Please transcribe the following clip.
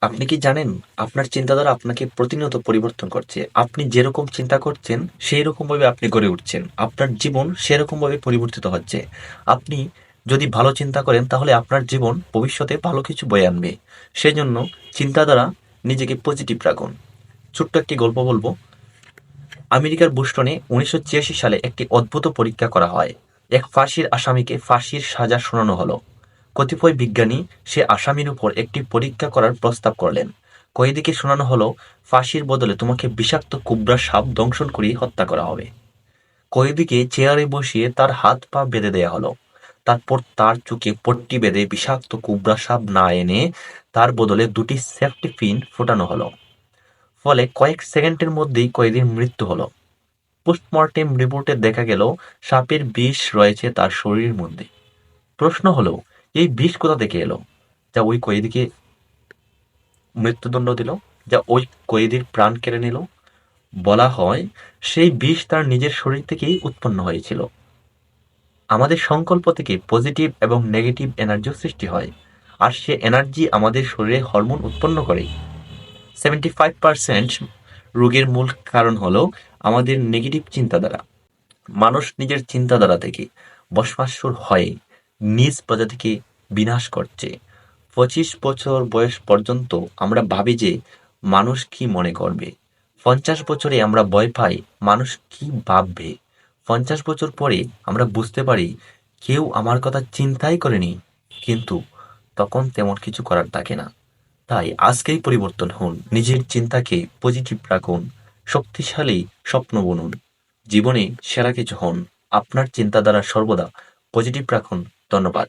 আপনি কি জানেন, আপনার চিন্তাধারা আপনাকে প্রতিনিয়ত পরিবর্তন করছে? আপনি যেরকম চিন্তা করছেন সেই রকম ভাবে আপনি গড়ে উঠছেন। আপনার জীবন সেরকম ভাবে পরিবর্তিত হচ্ছে। আপনি যদি ভালো চিন্তা করেন, তাহলে আপনার জীবন ভবিষ্যতে ভালো কিছু বয়ে আনবে। সেজন্য চিন্তাধারা নিজেকে পজিটিভ রাখুন। ছোট্ট একটি গল্প বলব। আমেরিকার বুস্টনে উনিশশো ছিয়াশি সালে একটি অদ্ভুত পরীক্ষা করা হয়। এক ফাঁসির আসামিকে ফাঁসির সাজা শোনানো হলো। কতিপয় বিজ্ঞানী সে আসামির উপর একটি পরীক্ষা করার প্রস্তাব করলেন। কয়েদিকে শোনানো হলো, ফাঁসির বদলে তোমাকে বিষাক্ত কুবরা সাপ দংশন করিয়ে হত্যা করা হবে। কয়েদিকে চেয়ারে বসিয়ে তার হাত পা বেঁধে দেয়া হলো। তারপর তার চোখে পট্টি বেঁধে বিষাক্ত কুবরা সাপ না এনে তার বদলে দুটি সেফটি পিন ফোটানো হলো। ফলে কয়েক সেকেন্ডের মধ্যেই কয়েদির মৃত্যু হলো। পোস্টমর্টেম রিপোর্টে দেখা গেল, সাপের বিষ রয়েছে তার শরীরের মধ্যে। প্রশ্ন হলো এই বিষ কোথা থেকে এলো? যা ওই কয়েদিকে মৃত্যুদণ্ড দিল, যা ওই কয়েদির প্রাণ কেড়ে নিল। বলা হয়, সেই বিষ তার নিজের শরীর থেকেই উৎপন্ন হয়েছিল। আমাদের সংকল্প থেকে পজিটিভ এবং নেগেটিভ এনার্জিও সৃষ্টি হয়, আর সে এনার্জি আমাদের শরীরে হরমোন উৎপন্ন করে। সেভেন্টি ফাইভ পার্সেন্ট রোগের মূল কারণ হলো আমাদের নেগেটিভ চিন্তাধারা। মানুষ নিজের চিন্তাধারা থেকে বসবাসুর হয়ে নিজ প্রজাতিকে বিনাশ করছে। পঁচিশ বছর বয়স পর্যন্ত আমরা ভাবি যে মানুষ কি মনে করবে? পঞ্চাশ বছরে আমরা ভয় পাই মানুষ কি ভাববে? পঞ্চাশ বছর পরে আমরা বুঝতে পারি কেউ আমার কথা চিন্তাই করেনি, কিন্তু তখন তেমন কিছু করার থাকে না। তাই আজকেই পরিবর্তন হন, নিজের চিন্তাকে পজিটিভ রাখুন, শক্তিশালী স্বপ্ন বুনুন। জীবনে সেরা কিছু হন, আপনার চিন্তাধারা সর্বদা পজিটিভ রাখুন। ধন্যবাদ।